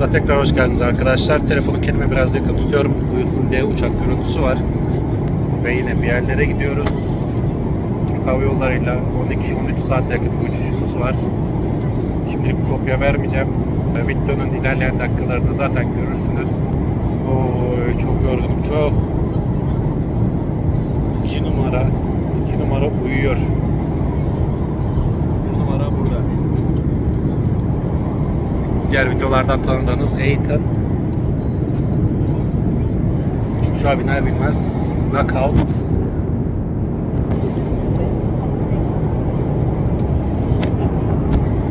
Kanalımıza tekrar hoş geldiniz arkadaşlar. Telefonu kendime biraz yakın tutuyorum. Duyusun diye uçak görüntüsü var. Ve yine bir yerlere gidiyoruz. Türk Hava Yolları'yla 12-13 saat yakın bir uçuşumuz var. Şimdilik kopya vermeyeceğim. Ve Videonun ilerleyen dakikalarında zaten görürsünüz. Oy, çok yorgunum çok. 2 numara 2 numara uyuyor. Bir numara burada. Diğer videolardan tanıdığınız Aiken. Uçağa biner binmez knockout.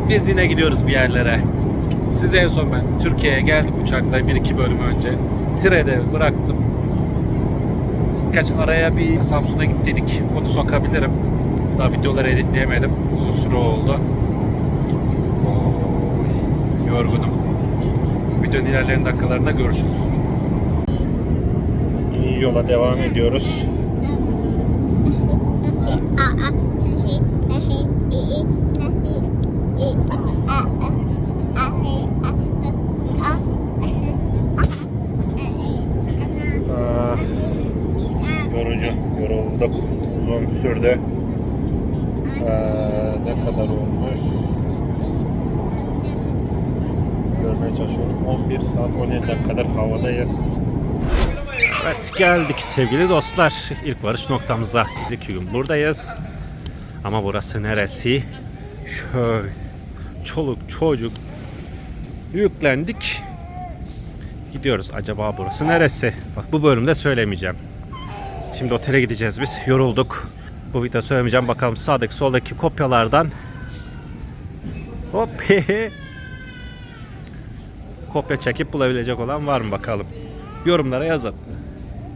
Biz yine gidiyoruz bir yerlere. Size en son ben Türkiye'ye geldik uçakla bir iki bölüm önce. Tire'de bıraktım. Birkaç araya bir Samsun'a git dedik. Onu sokabilirim. Daha videoları editleyemedim. Uzun süre oldu. Oy, Yorgunum. Videonun ilerleyen dakikalarında görüşürüz. İyi yola devam ediyoruz. Ah, yorucu, yorulduk. Uzun sürdü. Ee, ne kadar olmuş? Görmeye çalışıyorum. 11 saat 17 dakikadır havadayız. Evet geldik sevgili dostlar. İlk varış noktamıza. İki gün buradayız. Ama burası neresi? Şöyle çoluk çocuk yüklendik. Gidiyoruz. Acaba burası neresi? Bak bu bölümde söylemeyeceğim. Şimdi otele gideceğiz biz. Yorulduk. Bu videoda söylemeyeceğim. Bakalım sağdaki soldaki kopyalardan hop kopya çekip bulabilecek olan var mı bakalım. Yorumlara yazın.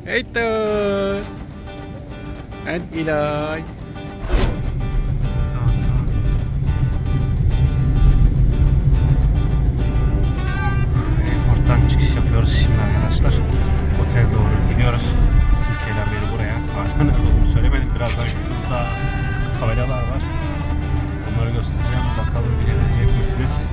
Eytö. En ilay. Airporttan çıkış yapıyoruz şimdi arkadaşlar. Otele doğru gidiyoruz. Ülkeden beri buraya. Hala nerede olduğunu söylemedik. Birazdan şurada tabelalar var. Onları göstereceğim. Bakalım bilebilecek misiniz?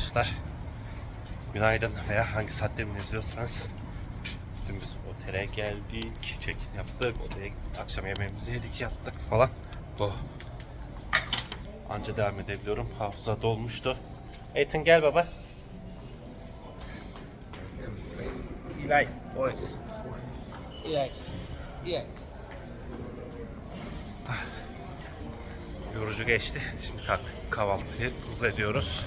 Arkadaşlar günaydın veya hangi saatte mi izliyorsanız dün biz otele geldik, check-in yaptık, odaya gittik, akşam yemeğimizi yedik, yattık falan. Bu anca devam edebiliyorum. Hafıza dolmuştu. Ethan gel baba. İlay. Oy. İlay. İlay. Yorucu geçti. Şimdi kalktık kahvaltıyı hız ediyoruz.